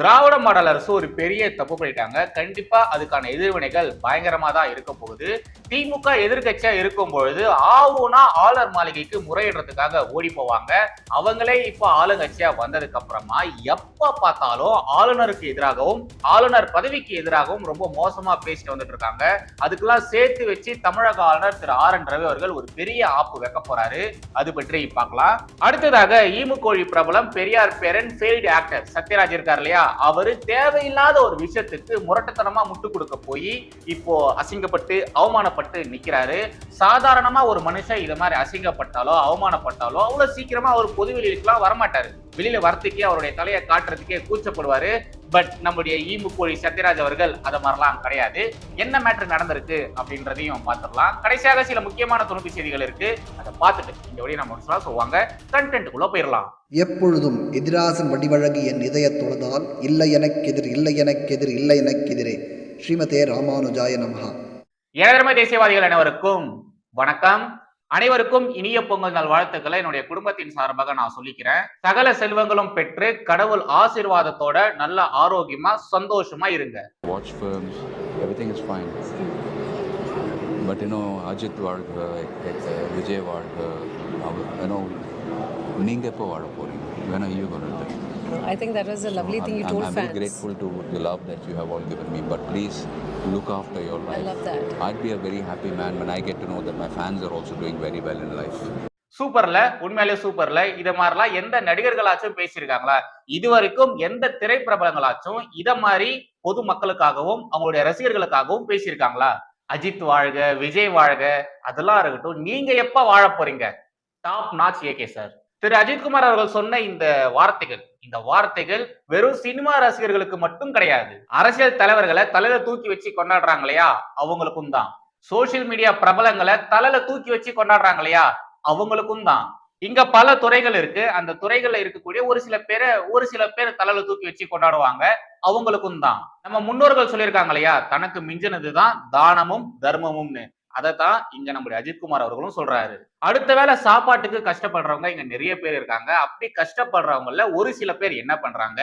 திராவிட model அரசு ஒரு பெரிய தப்பு பண்ணிட்டாங்க. கண்டிப்பா அதுக்கான எதிர்வினைகள் பயங்கரமா தான் இருக்க போகுது. திமுக எதிர்கட்சியா இருக்கும் பொழுது ஆவுனா ஆளுநர் மாளிகைக்கு முறையிடுறதுக்காக ஓடி போவாங்க. அவங்களே இப்ப ஆளுங்கட்சியா வந்ததுக்கு அப்புறமா எப்ப பார்த்தாலும் ஆளுநருக்கு எதிராகவும் ஆளுநர் பதவிக்கு எதிராகவும் ரொம்ப மோசமா பேசிட்டு வந்துட்டு இருக்காங்க. அதுக்கெல்லாம் சேர்த்து வச்சு தமிழக ஆளுநர் திரு ஆர் என் ரவி அவர்கள் ஒரு பெரிய ஆப்பு வைக்க போறாரு. அது பற்றி பார்க்கலாம். அடுத்ததாக ஈமு கோழி பிரபலம் பெரியார் பேரன் ஃபெயில்டு ஆக்டர் சத்யராஜ் இருக்கார் இல்லையா? அவரு தேவையில்லாத ஒரு விஷயத்துக்கு முரட்டுத்தனமா முட்டு கொடுக்க போய் இப்போ அசிங்கப்பட்டு அவமானப்பட்டு நிக்கிறாரு. சாதாரணமா ஒரு மனுஷன் இது மாதிரி அசிங்கப்பட்டாலோ அவமானப்பட்டாலோ அவ்வளவு சீக்கிரமா அவர் பொது வெளியிலுக்குலாம் வரமாட்டாரு. வெளியில வரத்துக்கே அவருடைய தலையை காட்டுறதுக்கே கூச்சப்படுவாரு. பட் நம்முடைய ஈமுக்கோழி சத்யராஜ் அவர்கள் அது மாதிரிலாம் கிடையாது. என்ன மேட்ரு நடந்திருக்கு அப்படின்றதையும் பார்த்துடலாம். கடைசியாக சில முக்கியமான துணுக்கு செய்திகள் இருக்கு. அதை பார்த்துட்டு இந்த வழியை நம்ம முடிச்சலாம் சொல்லுவாங்க கண்டென்ட்டுக்குள்ள போயிடலாம். எப்பொழுதும் எதிராசன் வடிவழகு என் இதயத் தொழுதால் இல்லை எனக்கெதிர் இல்லை எனக்கெதிர் இல்லை எனக்கெதிரே ஸ்ரீமதே ராமானுஜாய நமஹா. ஏழரமை தேசியவாதிகள் அனைவருக்கும் வணக்கம். அனைவருக்கும் இனிய பொங்கல் நல் வாழ்த்துக்களை என்னுடைய குடும்பத்தின் சார்பாக நான் சொல்லிக்கிறேன் சகல செல்வங்களும் பெற்று கடவுள் ஆசீர்வாதத்தோட நல்ல ஆரோக்கியமா சந்தோஷமா இருங்க everything is fine. But you know, Ajit Varga, Vijay Varga, you know, நீங்க எப்போ வாழ போறீங்க when are you going to I think that was a lovely thing you I'm, told I'm fans. very grateful to the love that you have all given me, but please look after your I life. love that. I'd be a very happy man when I get to know that my fans are also doing very well in life. சூப்பர்ல உண்மையிலேயே சூப்பர்ல இத மாதிரிலாம் எந்த நடிகர்களாச்சும் பேசியிருக்காங்களா இது வரைக்கும் எந்த திரைப்பிரபலங்களாச்சும் இத மாதிரி பொது மக்களுக்காகவும் அவங்களுடைய ரசிகர்களுக்காகவும் பேசியிருக்காங்களா அஜித் வாழ்க விஜய் வாழ்க அதெல்லாம் இருக்கட்டும் நீங்க எப்ப வாழ போறீங்க top notch AK sir Thiru Ajithkumar அவர்கள் சொன்ன இந்த வார்த்தைகள் இந்த வார்த்தைகள் வெறும் சினிமா ரசிகர்களுக்கு மட்டும் கிடையாது. அரசியல் தலைவர்களை தலையில தூக்கி வச்சு கொண்டாடுறாங்க இல்லையா? அவங்களுக்கும் தான். சோசியல் மீடியா பிரபலங்களை தலையில தூக்கி வச்சு கொண்டாடுறாங்க இல்லையா? அவங்களுக்கும் தான். இங்க பல துறைகள் இருக்கு. அந்த துறைகள்ல இருக்கக்கூடிய ஒரு சில பேரை ஒரு சில பேர் தலையில தூக்கி வச்சு கொண்டாடுவாங்க. அவங்களுக்கும் தான். நம்ம முன்னோர்கள் சொல்லியிருக்காங்க இல்லையா? தனக்கு மிஞ்சினதுதான் தானமும் தர்மமும்னு. அதை தான் இங்க நம்முடைய அஜித்குமார் அவர்களும் சொல்றாரு. அடுத்த வேளை சாப்பாட்டுக்கு கஷ்டப்படுறவங்க இங்க நிறைய பேர் இருக்காங்க. அப்படி கஷ்டப்படுறவங்கள ஒரு சில பேர் என்ன பண்றாங்க?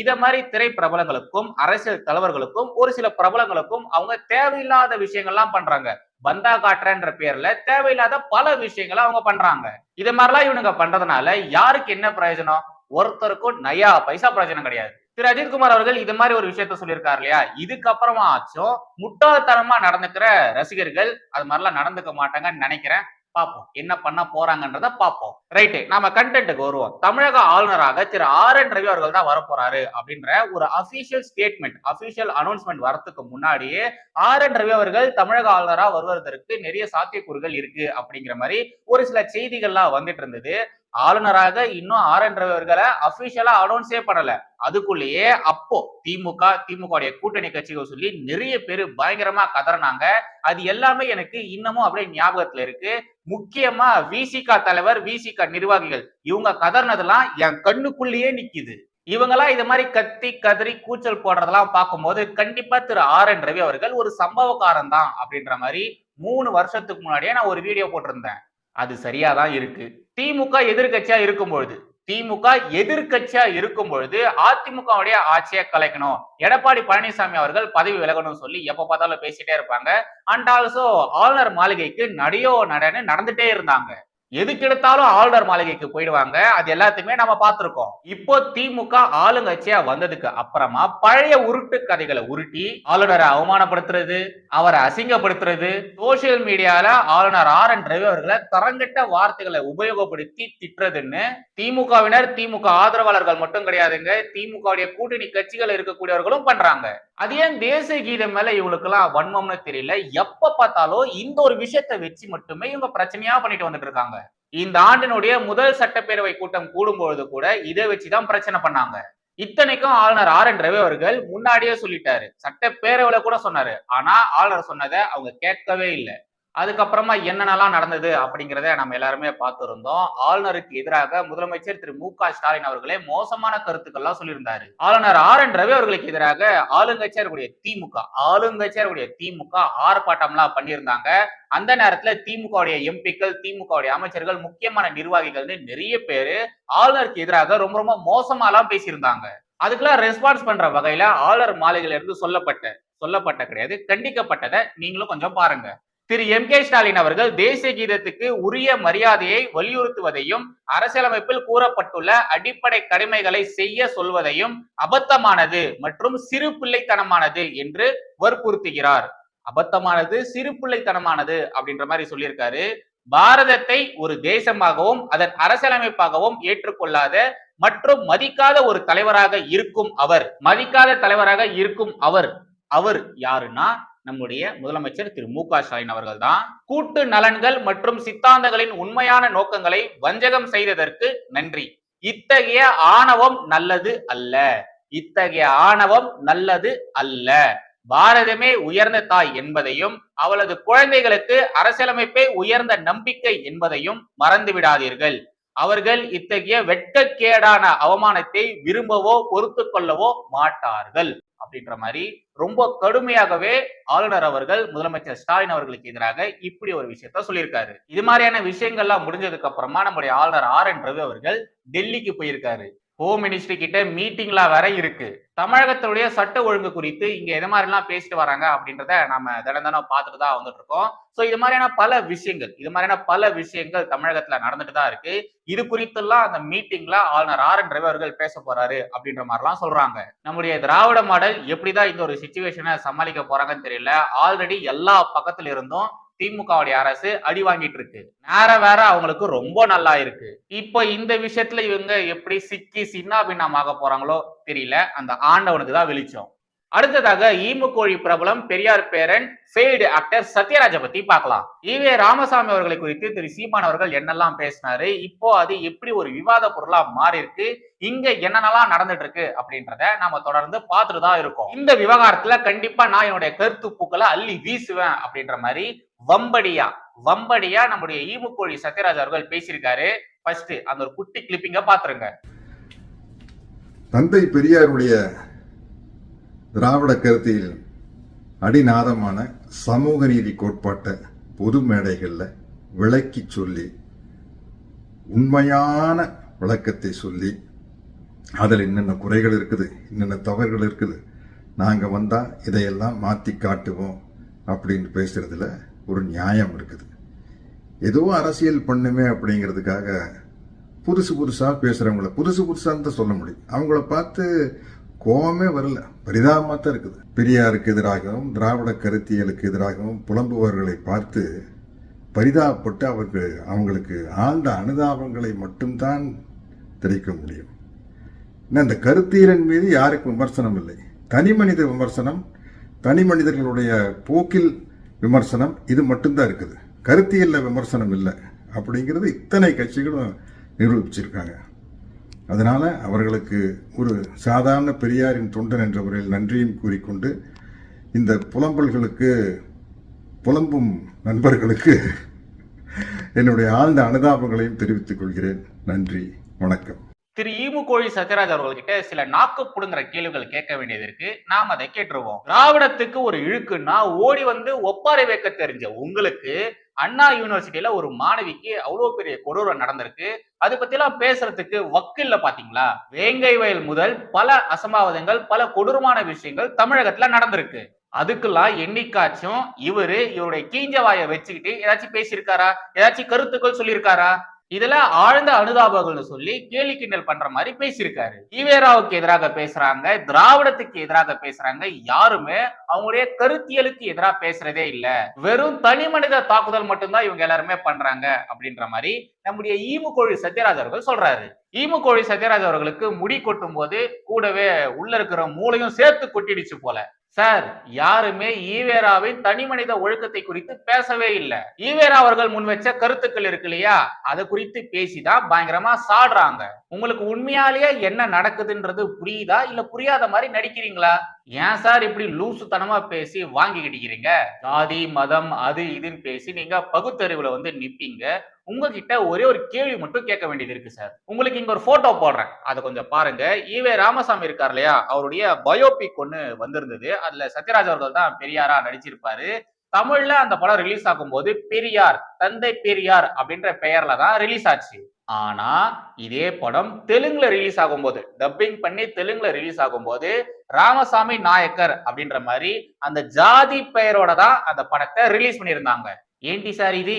இத மாதிரி திரை பிரபலங்களுக்கும் அரசியல் தலைவர்களுக்கும் ஒரு சில பிரபலங்களுக்கும் அவங்க தேவையில்லாத விஷயங்கள்லாம் பண்றாங்க. பந்தா காட்டுறன்ற பேர்ல தேவையில்லாத பல விஷயங்களை அவங்க பண்றாங்க. இது மாதிரிலாம் இவனுங்க பண்றதுனால யாருக்கு என்ன பிரயோஜனம்? ஒருத்தருக்கும் நயா பைசா பிரயோஜனம் கிடையாது. திரு அஜித்குமார் அவர்கள் இது மாதிரி ஒரு விஷயத்த சொல்லியிருக்காரு இல்லையா? இதுக்கப்புறமா ஆச்சும் முட்டாள்தனமா நடந்துக்கிற ரசிகர்கள் அது மாதிரிலாம் நடந்துக்க மாட்டாங்கன்னு நினைக்கிறேன். பார்ப்போம். என்ன பண்ண போறாங்கன்றத பார்ப்போம். ரைட்டு. நாம கண்டென்ட்டுக்கு வருவோம். தமிழக ஆளுநராக திரு ஆர் என் ரவி அவர்கள் தான் வரப்போறாரு அப்படின்ற ஒரு அபிஷியல் ஸ்டேட்மெண்ட் அபிஷியல் அனௌன்ஸ்மெண்ட் வரத்துக்கு முன்னாடியே ஆர் என் ரவி அவர்கள் தமிழக ஆளுநரா வருவதற்கு நிறைய சாத்தியக்கூறுகள் இருக்கு அப்படிங்கிற மாதிரி ஒரு சில செய்திகள்லாம் வந்துட்டு இருந்தது. ஆளுநராக இன்னும் ஆர் என் ரவி அபிஷியலா அனௌன்ஸே பண்ணல. அதுக்குள்ளேயே அப்போ திமுக திமுக கூட்டணி கட்சிகள் சொல்லி நிறைய பேர் பயங்கரமா கதறினாங்க. அது எல்லாமே எனக்கு இன்னமும் அப்படியே ஞாபகத்துல இருக்கு. முக்கியமா விசிகா தலைவர் விசிகா நிர்வாகிகள் இவங்க கதறினதெல்லாம் என் கண்ணுக்குள்ளேயே நிக்குது. இவங்கெல்லாம் இது மாதிரி கத்தி கதறி கூச்சல் போடுறதெல்லாம் பார்க்கும்போது கண்டிப்பா திரு ஆர் என் ரவி அவர்கள் ஒரு சம்பவக்காரன் தான் அப்படின்ற மாதிரி மூணு வருஷத்துக்கு முன்னாடியே நான் ஒரு வீடியோ போட்டிருந்தேன். அது சரியாதான் இருக்கு. திமுக எதிர்கட்சியா இருக்கும் பொழுது திமுக எதிர்கட்சியா இருக்கும் பொழுது அதிமுகவுடைய ஆட்சியை கலைக்கணும். எடப்பாடி பழனிசாமி அவர்கள் பதவி விலகணும்னு சொல்லி எப்ப பார்த்தாலும் பேசிட்டே இருப்பாங்க. அண்ட் ஆல்சோ ஆளுநர் மாளிகைக்கு நடையோ நடன்னு நடந்துட்டே இருந்தாங்க. எதுக்கு எடுத்தாலும் ஆளுநர் மாளிகைக்கு போயிடுவாங்க. அது எல்லாத்தையுமே நம்ம பார்த்திருக்கோம். இப்போ திமுக ஆளுங்கட்சியா வந்ததுக்கு அப்புறமா பழைய உருட்டு கதைகளை உருட்டி ஆளுநரை அவமானப்படுத்துறது அவரை அசிங்கப்படுத்துறது சோசியல் மீடியால ஆளுநர் ஆர் என் ரவி அவர்களை தரங்கட்ட வார்த்தைகளை உபயோகப்படுத்தி திட்டுறதுன்னு திமுகவினர் திமுக ஆதரவாளர்கள் மட்டும் கிடையாதுங்க. திமுகவுடைய கூட்டணி கட்சிகள் இருக்கக்கூடியவர்களும் பண்றாங்க. அது ஏன் தேசிய கீதம் மேல இவங்களுக்கெல்லாம் வன்மம்னு தெரியல? எப்ப பார்த்தாலும் இந்த ஒரு விஷயத்தை வச்சு மட்டுமே இவங்க பிரச்சனையா பண்ணிட்டு வந்துட்டு இருக்காங்க. இந்த ஆண்டினுடைய முதல் சட்டப்பேரவை கூட்டம் கூடும்பொழுது கூட இதை வச்சுதான் பிரச்சனை பண்ணாங்க. இத்தனைக்கும் ஆளுநர் ஆர் என் ரவி அவர்கள் முன்னாடியே சொல்லிட்டாரு. சட்டப்பேரவையில கூட சொன்னாரு. ஆனா ஆளுநர் சொன்னதை அவங்க கேட்கவே இல்லை. அதுக்கப்புறமா என்னென்னலாம் நடந்தது அப்படிங்கிறத நம்ம எல்லாருமே பார்த்துருந்தோம். ஆளுநருக்கு எதிராக முதலமைச்சர் திரு மு க ஸ்டாலின் அவர்களே மோசமான கருத்துக்கள்லாம் சொல்லியிருந்தாரு. ஆளுநர் ஆர் என் ரவி அவர்களுக்கு எதிராக ஆளுங்கட்சியருடைய திமுக ஆளுங்கட்சியருடைய திமுக ஆர்ப்பாட்டம்லாம் பண்ணியிருந்தாங்க. அந்த நேரத்துல திமுகவுடைய எம்பிக்கள் திமுகவுடைய அமைச்சர்கள் முக்கியமான நிர்வாகிகள்னு நிறைய பேரு ஆளுநருக்கு எதிராக ரொம்ப ரொம்ப மோசமாலாம் பேசியிருந்தாங்க. அதுக்கெல்லாம் ரெஸ்பான்ஸ் பண்ற வகையில ஆளுநர் மாளிகையில இருந்து சொல்லப்பட்ட சொல்லப்பட்ட கிடையாது கண்டிக்கப்பட்டதை நீங்களும் கொஞ்சம் பாருங்க. திரு எம் கே ஸ்டாலின் அவர்கள் தேசிய கீதத்துக்கு உரிய மரியாதையை வலியுறுத்துவதையும் அரசியலமைப்பில் கூறப்பட்டுள்ள அடிப்படை கடமைகளை செய்ய சொல்வதையும் அபத்தமானது மற்றும் சிறு பிள்ளைத்தனமானது என்று வற்புறுத்துகிறார். அபத்தமானது சிறு பிள்ளைத்தனமானது அப்படின்ற மாதிரி சொல்லியிருக்காரு. பாரதத்தை ஒரு தேசமாகவும் அதன் அரசியலமைப்பாகவும் ஏற்றுக்கொள்ளாத மற்றும் மதிக்காத ஒரு தலைவராக இருக்கும் அவர். மதிக்காத தலைவராக இருக்கும் அவர். அவர் யாருன்னா நம்முடைய முதலமைச்சர் திரு மு க ஸ்டாலின் அவர்கள் தான் கூட்டு நலன்கள் மற்றும் சித்தாந்தங்களின் உண்மையான நோக்கங்களை வஞ்சகம் செய்ததற்கு நன்றி. இத்தகைய ஆணவம் நல்லது அல்ல. இத்தகைய ஆணவம் நல்லது அல்ல. பாரதமே உயர்ந்த தாய் என்பதையும் அவளது குழந்தைகளுக்கு அரசியலமைப்பே உயர்ந்த நம்பிக்கை என்பதையும் மறந்து விடாதீர்கள் அவர்கள் இத்தகைய வெட்டக்கேடான அவமானத்தை விரும்பவோ பொறுத்து கொள்ளவோ மாட்டார்கள். அப்படின்ற மாதிரி ரொம்ப கடுமையாகவே ஆளுநர் அவர்கள் முதலமைச்சர் ஸ்டாலின் அவர்களுக்கு எதிராக இப்படி ஒரு விஷயத்த சொல்லியிருக்காரு. இது மாதிரியான விஷயங்கள்லாம் முடிஞ்சதுக்கு அப்புறமா நம்முடைய ஆளுநர் ஆர் என் ரவி அவர்கள் டெல்லிக்கு போயிருக்காரு. ஹோம் மினிஸ்ட்ரி கிட்ட மீட்டிங்லாம் வேற இருக்கு. தமிழகத்தினுடைய சட்ட ஒழுங்கு குறித்து இங்க எது மாதிரிலாம் பேசிட்டு வராங்க அப்படின்றத நம்ம தினம் தினம் பார்த்துட்டு தான் வந்துட்டு இருக்கோம் ஸோ இது மாதிரியான பல விஷயங்கள் இது மாதிரியான பல விஷயங்கள் தமிழகத்துல நடந்துட்டு தான் இருக்கு. இது குறித்தெல்லாம் அந்த மீட்டிங்ல ஆளுநர் ஆர் என் ரவி அவர்கள் பேச போறாரு அப்படின்ற மாதிரிலாம் சொல்றாங்க. நம்முடைய திராவிட மாடல் எப்படிதான் இந்த ஒரு சுச்சுவேஷனை சமாளிக்க போறாங்கன்னு தெரியல. ஆல்ரெடி எல்லா பக்கத்துல இருந்தும் திமுகவுடைய அரசு அடி வாங்கிட்டு இருக்கு. நேர வேற அவங்களுக்கு ரொம்ப நல்லா இருக்கு. இப்போ இந்த விஷயத்துல இவங்க எப்படி சிக்கி சின்ன பின்னமாக போறாங்களோ தெரியல. அந்த ஆண்டவனுக்கு தான் வெளிச்சம். அடுத்ததாக ஈமு கோழி பிரபலம் பெரியார் பேரன் ஃபெயில்டு ஆக்டர் சத்யராஜ பத்தி பார்க்கலாம். ஈவே ராமசாமி அவர்களை குறித்து திரு சீமான் அவர்கள் என்னெல்லாம் பேசினாரு இப்போ அது எப்படி ஒரு விவாத பொருளா மாறி இருக்கு இங்க என்னென்னலாம் நடந்துட்டு இருக்கு அப்படின்றத நாம தொடர்ந்து பார்த்துட்டு தான் இருக்கோம். இந்த விவகாரத்துல கண்டிப்பா நான் என்னுடைய கருத்து பூக்களை அள்ளி வீசுவேன் அப்படின்ற மாதிரி வம்படியா வம்படியா நம்முடைய ஈமு கோழி சத்யராஜ் அவர்கள் பேசியிருக்காரு. ஃபர்ஸ்ட் அந்த ஒரு குட்டி கிளிப்பிங்க பாத்துருங்க தந்தை பெரியாருடைய திராவிட கருத்தியில் அடிநாதமான சமூக நீதி கோட்பாட்டை பொது மேடைகளில் விளக்கி சொல்லி உண்மையான விளக்கத்தை சொல்லி அதில் என்னென்ன குறைகள் இருக்குது என்னென்ன தவறுகள் இருக்குது நாங்கள் வந்தால் இதையெல்லாம் மாற்றி காட்டுவோம் அப்படின்னு பேசுகிறதுல ஒரு நியாயம் இருக்குது. ஏதோ அரசியல் பண்ணுமே அப்படிங்கிறதுக்காக புதுசு புதுசாக பேசுகிறவங்கள புதுசு புதுசாக தான் சொல்ல முடியும். அவங்கள பார்த்து கோபமே வரல. பரிதாபமாக தான் இருக்குது. பெரியாருக்கு எதிராகவும் திராவிட கருத்தியலுக்கு எதிராகவும் புலம்புபவர்களை பார்த்து பரிதாபப்பட்டு அவர்கள் அவங்களுக்கு ஆழ்ந்த அனுதாபங்களை மட்டும்தான் தெரிவிக்க முடியும். இந்த கருத்தியலின் மீது யாருக்கும் விமர்சனம் இல்லை. தனி மனித விமர்சனம் தனி மனிதர்களுடைய போக்கில் விமர்சனம் இது மட்டும்தான் இருக்குது. கருத்தியலில் விமர்சனம் இல்லை. அப்படிங்கிறது இத்தனை கட்சிகளும் நிரூபிச்சிருக்காங்க. அதனால் அவர்களுக்கு ஒரு சாதாரண பெரியாரின் தொண்டன் என்ற முறையில் நன்றியும் கூறிக்கொண்டு இந்த புலம்பல்களுக்கு புலம்பும் நண்பர்களுக்கு என்னுடைய ஆழ்ந்த அனுதாபங்களையும் தெரிவித்துக் கொள்கிறேன். நன்றி. வணக்கம். திரு ஈமு கோழி சத்யராஜ் அவர்கள்கிட்ட சில நாக்கு புடுங்குற கேள்விகள் கேட்க வேண்டியது இருக்கு. நாம் அதை கேட்டுருவோம். திராவிடத்துக்கு ஒரு இழுக்குன்னா ஓடி வந்து ஒப்பாரி வைக்க தெரிஞ்ச உங்களுக்கு அண்ணா யூனிவர்சிட்டியில ஒரு மாணவிக்கு அவ்வளவு பெரிய கொடூரம் நடந்திருக்கு. அதை பத்திலாம் பேசுறதுக்கு வக்கில்ல பாத்தீங்களா? வேங்கை வயல் முதல் பல அசம்பாவிதங்கள் பல கொடூரமான விஷயங்கள் தமிழகத்துல நடந்திருக்கு. அதுக்கெல்லாம் என்னைக்காச்சும் இவரு இவருடைய கீஞ்ச வாயை வச்சுக்கிட்டு ஏதாச்சும் பேசியிருக்காரா? ஏதாச்சும் கருத்துக்கள் சொல்லியிருக்காரா? இதுல ஆழ்ந்த அனுதாபங்கள்னு சொல்லி கேலி கிண்டல் பண்ற மாதிரி பேசியிருக்காரு. ஈவேராவுக்கு எதிராக பேசுறாங்க திராவிடத்துக்கு எதிராக பேசுறாங்க யாருமே அவங்களுடைய கருத்தியலுக்கு எதிராக பேசுறதே இல்ல. வெறும் தனி மனித தாக்குதல் மட்டும்தான் இவங்க எல்லாருமே பண்றாங்க அப்படின்ற மாதிரி நம்முடைய ஈமுக்கோழி சத்யராஜ் அவர்கள் சொல்றாரு. ஈமுக்கோழி சத்யராஜ் அவர்களுக்கு முடி கொட்டும் போது கூடவே உள்ள இருக்கிற மூளையும் சேர்த்து கொட்டிடுச்சு போல. சார் யாருமே ஈவேராவின் தனி மனித ஒழுக்கத்தை குறித்து பேசவே இல்லை. ஈவேரா அவர்கள் முன் வச்ச கருத்துக்கள் இருக்கு இல்லையா? அதை குறித்து பேசிதான் பயங்கரமா சாடுறாங்க. உங்களுக்கு உண்மையாலேயே என்ன நடக்குதுன்றது புரியுதா? இல்ல புரியாத மாதிரி நடிக்கிறீங்களா? ஏன் சார் இப்படி லூசுத்தனமா பேசி வாங்கி ஜாதி மதம் அது இதுன்னு பேசி நீங்க பகுத்தறிவுல வந்து நிப்பீங்க. உங்ககிட்ட ஒரே ஒரு கேள்வி மட்டும் கேட்க வேண்டியது இருக்கு சார் உங்களுக்கு இங்க ஒரு போட்டோ போடுறேன். அதை கொஞ்சம் பாருங்க. ஈவே ராமசாமி இருக்கார் இல்லையா? அவருடைய பயோபிக் ஒன்று வந்திருந்தது. அதுல சத்யராஜ் அவர்கள் தான் பெரியாரா நடிச்சிருப்பாரு. தமிழ்ல அந்த படம் ரிலீஸ் ஆகும்போது பெரியார் தந்தை பெரியார் அப்படின்ற பெயர்ல தான் ரிலீஸ் ஆச்சு. ஆனா இதே படம் தெலுங்குல ரிலீஸ் ஆகும்போது டப்பிங் பண்ணி தெலுங்குல ரிலீஸ் ஆகும்போது ராமசாமி நாயக்கர் அப்படின்ற மாதிரி அந்த ஜாதி பெயரோட தான் அந்த படத்தை ரிலீஸ் பண்ணியிருந்தாங்க. ஏன்டி சார் இது?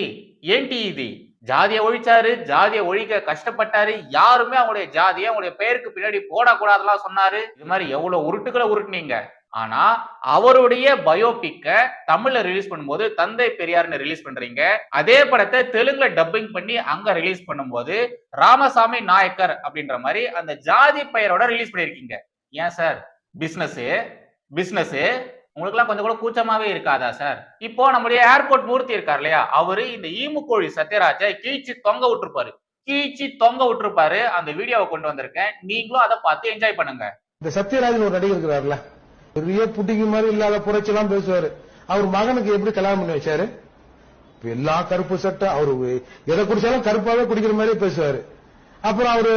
ஏன்டி இது? ஜாதியை ஒழிச்சாரு ஜாதியை ஒழிக்க கஷ்டப்பட்டாரு யாருமே அவங்களுடைய ஜாதியை அவங்களுடைய பெயருக்கு பின்னாடி போடக்கூடாதுலாம் சொன்னாரு. இது மாதிரி எவ்வளவு உருட்டுக்களை உருட்டுனீங்க. ஆனா அவருடைய பயோபிக்க தமிழ்ல ரிலீஸ் பண்ணும்போது தந்தை பெரியார்னு ரிலீஸ் பண்றீங்க. அதே படத்தை தெலுங்குல டப்பிங் பண்ணி அங்க ரிலீஸ் பண்ணும்போது ராமசாமி நாயக்கர் அப்படின்ற மாதிரி அந்த ஜாதி பெயரோட ரிலீஸ் பண்ணிருக்கீங்க ஏன் சார்? பிசினஸ் பிசினஸ் உங்களுக்குலாம் கொஞ்சம் கூட கூச்சமாவே இருக்காதா சார்? இப்போ நம்முடைய ஏர்போர்ட் மூர்த்தி இருக்கார் இல்லையா? அவரு இந்த ஈமுக்கோழி சத்யராஜை கீழ்ச்சி தொங்க விட்டுருப்பாரு. கீழ்ச்சி தொங்க விட்டுருப்பாரு. அந்த வீடியோவை கொண்டு வந்திருக்கேன். நீங்களும் அதை பார்த்து என்ஜாய் பண்ணுங்க. இந்த சத்யராஜன் ஒரு நடிகர் இருக்கிறாருல பெரிய புட்டிக்கு மாதிரி இல்லாத புரட்சிலாம் பேசுவாரு. அவர் மகனுக்கு எப்படி கல்யாணம் பண்ணி வச்சாரு? எல்லா கருப்பு சட்டை அவரு எதை குடிச்சாலும் கருப்பாவே குடிக்கிற மாதிரி பேசுவாரு. அப்புறம் அவரு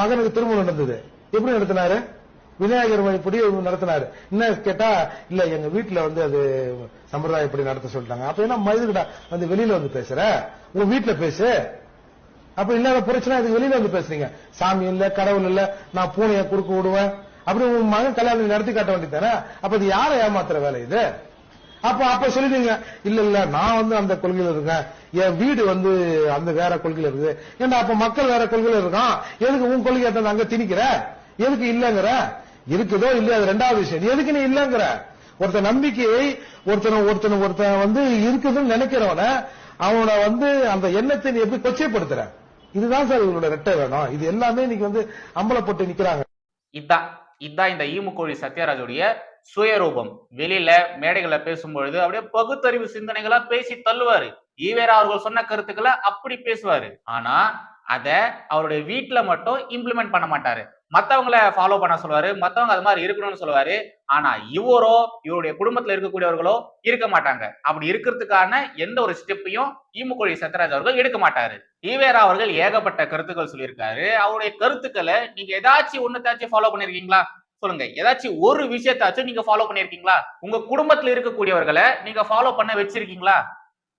மகனுக்கு திருமணம் நடந்தது. எப்படி நடத்தினாரு? விநாயகர் வழிப்படி நடத்தினாரு. என்ன கேட்டா இல்ல எங்க வீட்டுல வந்து அது சம்பிரதாயப்படி நடத்த சொல்லிட்டாங்க. அப்ப என்ன மதுக்குடா வந்து வெளியில வந்து பேசுற? உங்க வீட்டுல பேசு. அப்ப இல்லாத பிரச்சனை இதுக்கு வெளியில வந்து பேசுறீங்க. சாமி இல்ல கடவுள் இல்ல நான் பூனைய குறுக்க விடுவேன். அப்படி உன் மகன் கல்யாணம் நடத்தி காட்ட வேண்டியதானே அப்ப இது யாரை ஏமாத்துற வேலை இது? அப்ப அப்ப சொல்லிடுங்க இல்ல இல்ல நான் வந்து அந்த கொள்கையில இருக்கேன். என் வீடு வந்து அந்த வேற கொள்கையில இருக்குது. ஏன்டா அப்ப மக்கள் வேற கொள்கையில இருக்கான்? எதுக்கு உன் கொள்கை அங்க திணிக்கிற? எதுக்கு இல்லங்கிற? இருக்குதோ இல்லையா அது ரெண்டாவது விஷயம். எதுக்கு நீ இல்லங்கிற? ஒருத்த நம்பிக்கையை ஒருத்தன ஒருத்தன் ஒருத்தன் வந்து இருக்குதுன்னு நினைக்கிறவன அவனை வந்து அந்த எண்ணத்தை நீ எப்படி கொச்சைப்படுத்துற? இதுதான் சார் இவங்களோட ரெட்டை வேணும். இது எல்லாமே இன்னைக்கு வந்து அம்பலப்பட்டு நிக்கிறாங்க. இதான் இதான் இந்த ஈமுக்கோழி சத்யராஜுடைய சுயரூபம். வெளியில மேடைகளை பேசும்பொழுது அப்படியே பகுத்தறிவு சிந்தனைகளா பேசி தள்ளுவாரு. ஈவேரா அவர்கள் சொன்ன கருத்துக்களை அப்படி பேசுவாரு. ஆனா அத அவருடைய வீட்டுல மட்டும் இம்ப்ளிமெண்ட் பண்ண மாட்டாரு. மற்றவங்கள ஃபாலோ பண்ண சொல்லுவாரு மற்றவங்க அது மாதிரி இருக்கணும்னு சொல்லுவாரு. ஆனா இவரோ இவருடைய குடும்பத்துல இருக்கக்கூடியவர்களோ இருக்க மாட்டாங்க. அப்படி இருக்கிறதுக்கான எந்த ஒரு ஸ்டெப்பையும் ஈமுக்கொழி சத்யராஜ் அவர்கள் எடுக்க மாட்டாரு. ஈவேரா அவர்கள் ஏகப்பட்ட கருத்துக்கள் சொல்லியிருக்காரு. அவருடைய கருத்துக்களை நீங்க ஏதாச்சும் ஒண்ணுத்தாச்சும் ஃபாலோ பண்ணிருக்கீங்களா? சொல்லுங்க. ஏதாச்சும் ஒரு விஷயத்தாச்சும் நீங்க ஃபாலோ பண்ணிருக்கீங்களா? உங்க குடும்பத்துல இருக்கக்கூடியவர்களை நீங்க ஃபாலோ பண்ண வச்சிருக்கீங்களா?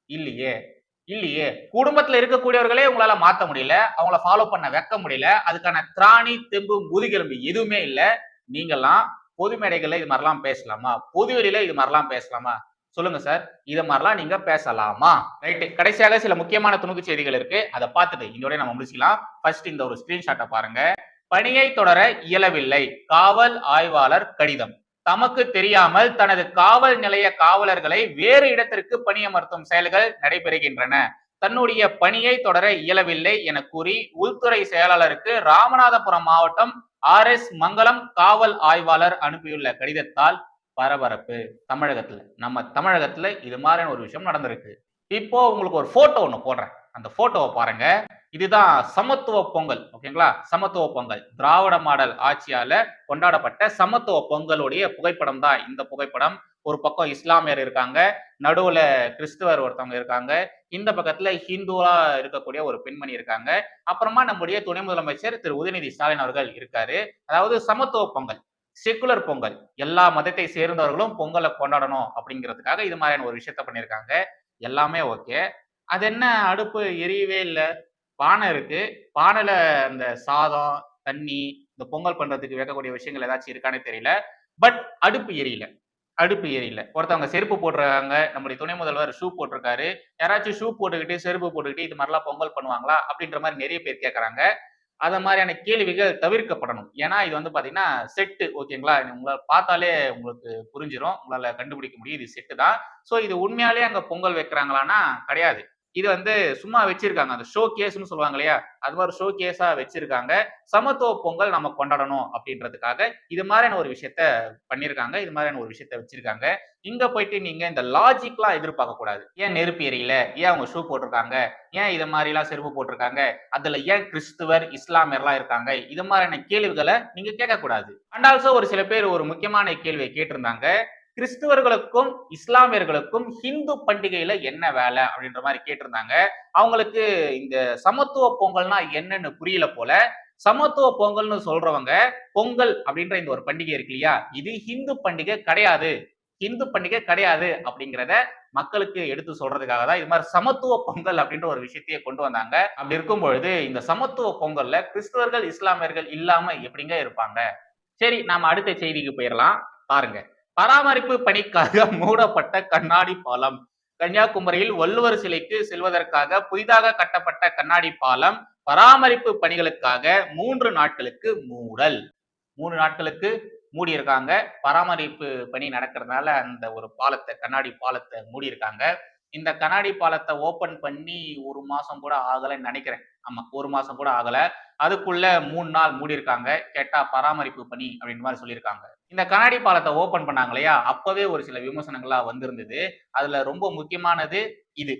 இல்லையே. இல்லையே. குடும்பத்துல இருக்கக்கூடியவர்களே உங்களால மாத்த முடியல. அவங்கள ஃபாலோ பண்ண வைக்க முடியல. அதுக்கான திராணி தெம்பு முதுகெலும்பு எதுவுமே இல்லை. நீங்கெல்லாம் பொது மேடைகள்ல இது மாதிரிலாம் பேசலாமா? பொது வெளியில இது மாதிரிலாம் பேசலாமா? சொல்லுங்க சார். இத மாதிரிலாம் நீங்க பேசலாமா? ரைட்டு கடைசியாக சில முக்கியமான துணுக்கு செய்திகள் இருக்கு. அதை பார்த்துட்டு இதோட நம்ம முடிச்சுக்கலாம். ஃபர்ஸ்ட் இந்த ஒரு ஸ்கிரீன்ஷாட்டை பாருங்க. பணியை தொடர இயலவில்லை. காவல் ஆய்வாளர் கடிதம். தமக்கு தெரியாமல் தனது காவல் நிலைய காவலர்களை வேறு இடத்திற்கு பணியமர்த்தும் செயல்கள் நடைபெறுகின்றன. தன்னுடைய பணியை தொடர இயலவில்லை என கூறி உள்துறை செயலாளருக்கு ராமநாதபுரம் மாவட்டம் ஆர் எஸ் மங்கலம் காவல் ஆய்வாளர் அனுப்பியுள்ள கடிதத்தால் பரபரப்பு. தமிழகத்துல நம்ம தமிழகத்துல இது மாதிரியான ஒரு விஷயம் நடந்திருக்கு. இப்போ உங்களுக்கு ஒரு போட்டோ ஒன்று போடுறேன். அந்த போட்டோவை பாருங்க. இதுதான் சமத்துவ பொங்கல் ஓகேங்களா சமத்துவ பொங்கல். திராவிட மாடல் ஆட்சியால கொண்டாடப்பட்ட சமத்துவ பொங்கலுடைய புகைப்படம் தான் இந்த புகைப்படம். ஒரு பக்கம் இஸ்லாமியர் இருக்காங்க நடுவுல கிறிஸ்துவர் ஒருத்தவங்க இருக்காங்க இந்த பக்கத்துல ஹிந்துவா இருக்கக்கூடிய ஒரு பெண்மணி இருக்காங்க. அப்புறமா நம்முடைய துணை முதலமைச்சர் திரு. உதயநிதி ஸ்டாலின் அவர்கள் இருக்காரு. அதாவது சமத்துவ பொங்கல் செக்குலர் பொங்கல். எல்லா மதத்தை சேர்ந்தவர்களும் பொங்கலை கொண்டாடணும் அப்படிங்கிறதுக்காக இது மாதிரியான ஒரு விஷயத்த பண்ணியிருக்காங்க. எல்லாமே ஓகே அது என்ன அடுப்பு? எரியவே இல்லை. பானை இருக்கு. பானையில அந்த சாதம் தண்ணி இந்த பொங்கல் பண்றதுக்கு வைக்கக்கூடிய விஷயங்கள் ஏதாச்சும் இருக்கானே தெரியல. பட் அடுப்பு எரியல. அடுப்பு எரியல. ஒருத்தவங்க செருப்பு போட்டுருக்காங்க. நம்முடைய துணை முதல்வர் ஷூ போட்டிருக்காரு. யாராச்சும் ஷூ போட்டுக்கிட்டு செருப்பு போட்டுக்கிட்டு இது மாதிரிலாம் பொங்கல் பண்ணுவாங்களா? அப்படின்ற மாதிரி நிறைய பேர் கேட்கறாங்க அத மாதிரியான கேள்விகள் தவிர்க்கப்படணும். ஏன்னா இது வந்து பாத்தீங்கன்னா செட்டு ஓகேங்களா உங்களை பார்த்தாலே உங்களுக்கு புரிஞ்சிடும் உங்களால கண்டுபிடிக்க முடியும். இது செட்டு தான். ஸோ இது உண்மையாலே அங்கே பொங்கல் வைக்கிறாங்களான்னா கிடையாது. இது வந்து சும்மா வச்சிருக்காங்க. அந்த ஷோ கேஸ்னு சொல்லுவாங்க இல்லையா அது மாதிரி ஷோ கேஸா வச்சிருக்காங்க. சமத்துவ பொங்கல் நம்ம கொண்டாடணும் அப்படின்றதுக்காக இது மாதிரியான ஒரு விஷயத்த பண்ணியிருக்காங்க இது மாதிரியான ஒரு விஷயத்த வச்சிருக்காங்க. இங்க போயிட்டு நீங்க இந்த லாஜிக்லாம் எதிர்பார்க்க கூடாது. ஏன் நெருப்பு எரியல? ஏன் அவங்க ஷூ போட்டிருக்காங்க? ஏன் இது மாதிரி எல்லாம் செருப்பு போட்டிருக்காங்க? அதுல ஏன் கிறிஸ்துவர் இஸ்லாமியர்லாம் இருக்காங்க? இது மாதிரியான கேள்விகளை நீங்க கேட்கக்கூடாது அண்ட் ஆல்சோ ஒரு சில பேர் ஒரு முக்கியமான கேள்வியை கேட்டிருந்தாங்க. கிறிஸ்துவர்களுக்கும் இஸ்லாமியர்களுக்கும் ஹிந்து பண்டிகையில என்ன வேலை அப்படின்ற மாதிரி கேட்டிருந்தாங்க. அவங்களுக்கு இந்த சமத்துவ பொங்கல்னா என்னன்னு புரியல போல. சமத்துவ பொங்கல்னு சொல்றவங்க பொங்கல் அப்படின்ற இந்த ஒரு பண்டிகை இருக்கு இல்லையா? இது ஹிந்து பண்டிகை கிடையாது. ஹிந்து பண்டிகை கிடையாது அப்படிங்கிறத மக்களுக்கு எடுத்து சொல்றதுக்காக தான் இது மாதிரி சமத்துவ பொங்கல் அப்படின்ற ஒரு விஷயத்தையே கொண்டு வந்தாங்க. அப்படி இருக்கும் பொழுது இந்த சமத்துவ பொங்கல்ல கிறிஸ்தவர்கள் இஸ்லாமியர்கள் இல்லாம எப்படிங்க இருப்பாங்க? சரி நாம அடுத்த செய்திக்கு போயிடலாம் பாருங்க. பராமரிப்பு பணிக்காக மூடப்பட்ட கண்ணாடி பாலம். கன்னியாகுமரியில் வள்ளுவர் சிலைக்கு செல்வதற்காக புதிதாக கட்டப்பட்ட கண்ணாடி பாலம் பராமரிப்பு பணிகளுக்காக மூன்று நாட்களுக்கு மூடல். மூணு நாட்களுக்கு மூடி இருக்காங்க பராமரிப்பு பணி நடக்கிறதுனால அந்த ஒரு பாலத்தை கண்ணாடி பாலத்தை மூடி இருக்காங்க இந்த கண்ணாடி பாலத்தை ஓபன் பண்ணி ஒரு மாசம் கூட ஆகலைன்னு நினைக்கிறேன். ஆமா ஒரு மாசம் கூட ஆகல. அதுக்குள்ள மூணு நாள் மூடியிருக்காங்க. கேட்டா பராமரிப்பு பணி அப்படின்னு மாதிரி சொல்லியிருக்காங்க. இந்த கண்ணாடி பாலத்தை ஓபன் பண்ணாங்க இல்லையா? அப்பவே ஒரு சில விமர்சனங்களா வந்திருந்தது. அதுல ரொம்ப முக்கியமானது இது.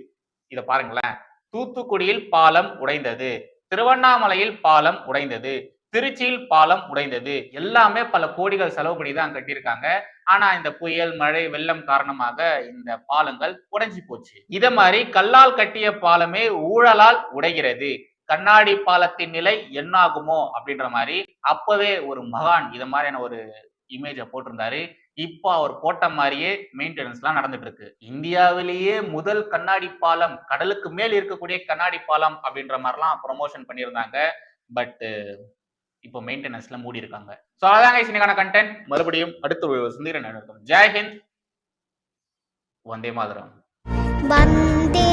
இத பாருங்களேன். தூத்துக்குடியில் பாலம் உடைந்தது. திருவண்ணாமலையில் பாலம் உடைந்தது. திருச்சியில் பாலம் உடைந்தது. எல்லாமே பல கோடிகள் செலவு பண்ணி தான் கட்டியிருக்காங்க. ஆனா இந்த புயல் மழை வெள்ளம் காரணமாக இந்த பாலங்கள் உடைஞ்சி போச்சு. இத மாதிரி கல்லால் கட்டிய பாலமே ஊழலால் உடைகிறது. கண்ணாடி பாலத்தின் நிலை என்னாகுமோ அப்படின்ற மாதிரி அப்பவே ஒரு மகான் இத மாதிரியான ஒரு இமேஜை போட்டிருந்தாரு. இப்போ அவர் போட்ட மாதிரியே மெயின்டெனன்ஸ்லாம் நடந்துட்டு இருக்கு இந்தியாவிலேயே முதல் கண்ணாடி பாலம் கடலுக்கு மேல் இருக்கக்கூடிய கண்ணாடி பாலம் அப்படின்ற மாதிரிலாம் ப்ரொமோஷன் பண்ணியிருந்தாங்க. பட் இப்போ மெயின்டெனன்ஸ்ல மூடி இருக்காங்க ஸோ அதான் இன்னைக்கான கண்டென்ட் மறுபடியும் அடுத்த சந்திரன் நடக்கும் ஜெய்ஹிந்த் வந்தே மாதிரம். வந்தே